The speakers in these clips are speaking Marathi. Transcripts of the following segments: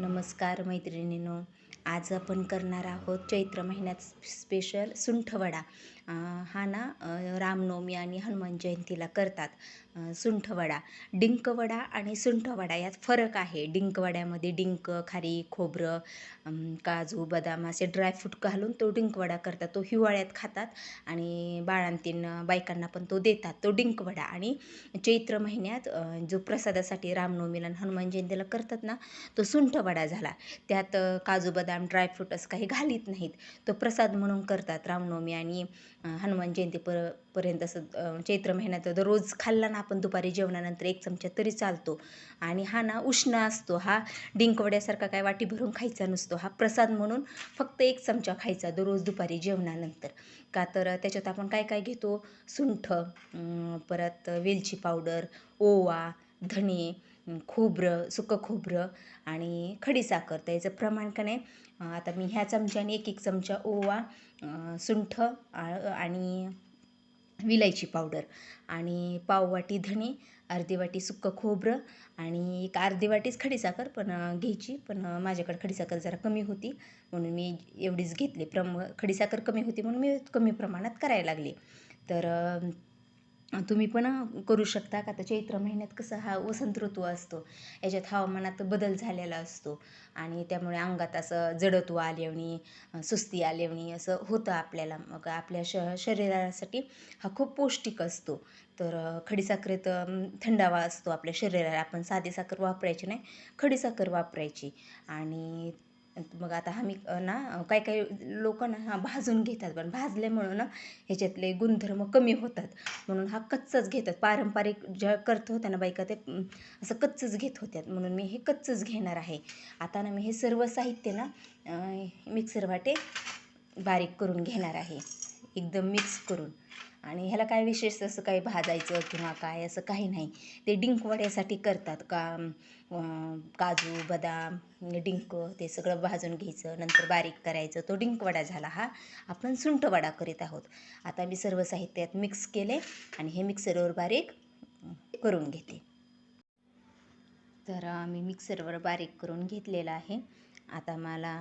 नमस्कार मैत्रिणींनो आज आपण करणार आहोत चैत्र महिन्यात स्पेशल सुंठवडा. हा ना रामनवमी आणि हनुमान जयंतीला करतात. सुंठवडा. डिंकवडा आणि सुंठवडा यात फरक आहे. डिंकवड्यामध्ये डिंक खारी खोबरं काजू बदाम असे ड्रायफ्रूट घालून तो डिंकवडा करतात. तो हिवाळ्यात खातात आणि बाळांतीन बायकांना पण तो देतात. तो डिंकवडा. आणि चैत्र महिन्यात जो प्रसादासाठी रामनवमीला आणि हनुमान जयंतीला करतात ना तो सुंठवडा झाला. त्यात काजू बदाम ड्रायफ्रूट असं काही घालीत नाहीत. तो प्रसाद म्हणून करतात रामनवमी आणि हनुमान जयंती पर पर्यंत असं चैत्र महिन्यात दररोज खाल्ला ना आपण दुपारी जेवणानंतर एक चमचा तरी चालतो. आणि हा ना उष्ण असतो हा डिंकवड्यासारखा काय वाटी भरून खायचा नसतो हा प्रसाद म्हणून फक्त एक चमचा खायचा दररोज दुपारी जेवणानंतर. का तर त्याच्यात आपण काय काय घेतो? सुंठ परत वेलची पावडर ओवा धणे खोबरं सुकं खोबरं आणि खडीसाखर त्याचं प्रमाण का नाही? आता मी ह्या चमच्याने एक एक चमचा ओवा सुंठ आ- आणि विलायची पावडर आणि पाववाटी धणे अर्धी वाटी सुक्कं खोबरं आणि एक अर्धी वाटीच खडीसाखर पण घ्यायची. पण माझ्याकडे खडीसाखर जरा कमी होती म्हणून मी एवढीच घेतली. प्रम खडीसाखर कमी होती म्हणून मी कमी प्रमाणात करायला लागले. तर तुम्ही पण करू शकता का? तर चैत्र महिन्यात कसं हा वसंत ऋतू असतो. याच्यात हवामानात बदल झालेला असतो. आणि त्यामुळे अंगात असं जडत्व आल्यावणी सुस्ती आल्यावणी असं होतं आपल्याला. मग आपल्या श शरीरासाठी हा खूप पौष्टिक असतो. तर खडीसाखरेत थंडावा असतो आपल्या शरीराला. आपण साधी साखर वापरायची नाही खडीसाखर वापरायची. आणि मग आता आम्ही ना काही काही लोक ना हा भाजून घेतात. पण भाजल्यामुळं ना ह्याच्यातले गुणधर्म कमी होतात. म्हणून हा कच्चच घेतात. पारंपरिक ज्या करत होत्या ना बायका ते असं कच्चच घेत होत्यात. म्हणून मी हे कच्चच घेणार आहे. आता ना मी हे सर्व साहित्य ना मिक्सर वाटे बारीक करून घेणार आहे. एकदम मिक्स करून. आणि ह्याला काय विशेष असं काही भाजायचं किंवा काय असं काही नाही. ते डिंक वड्यासाठी करतात का काजू बदाम डिंक ते सगळं भाजून घ्यायचं नंतर बारीक करायचं. तो डिंक वडा झाला हा. आपण सुंठ वडा करीत आहोत. आता मी सर्व साहित्यात मिक्स केले आणि हे मिक्सरवर बारीक करून घेते. तर मी मिक्सरवर बारीक करून घेतलेलं आहे. आता मला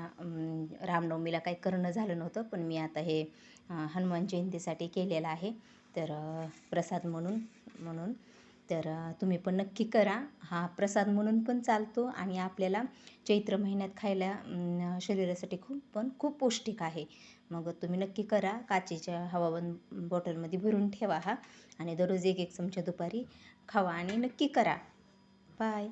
रामनवमीला काही करणं झालं नव्हतं पण मी आता हे हनुमान जयंतीसाठी केलेलं आहे. तर प्रसाद म्हणून म्हणून. तर तुम्ही पण नक्की करा. हा प्रसाद म्हणून पण चालतो आणि आपल्याला चैत्र महिन्यात खायला शरीरासाठी खूप पण खूप पौष्टिक आहे. मग तुम्ही नक्की करा. काचेच्या हवाबंद बॉटलमध्ये भरून ठेवा हा आणि दररोज एक एक चमचा दुपारी खावा आणि नक्की करा. बाय.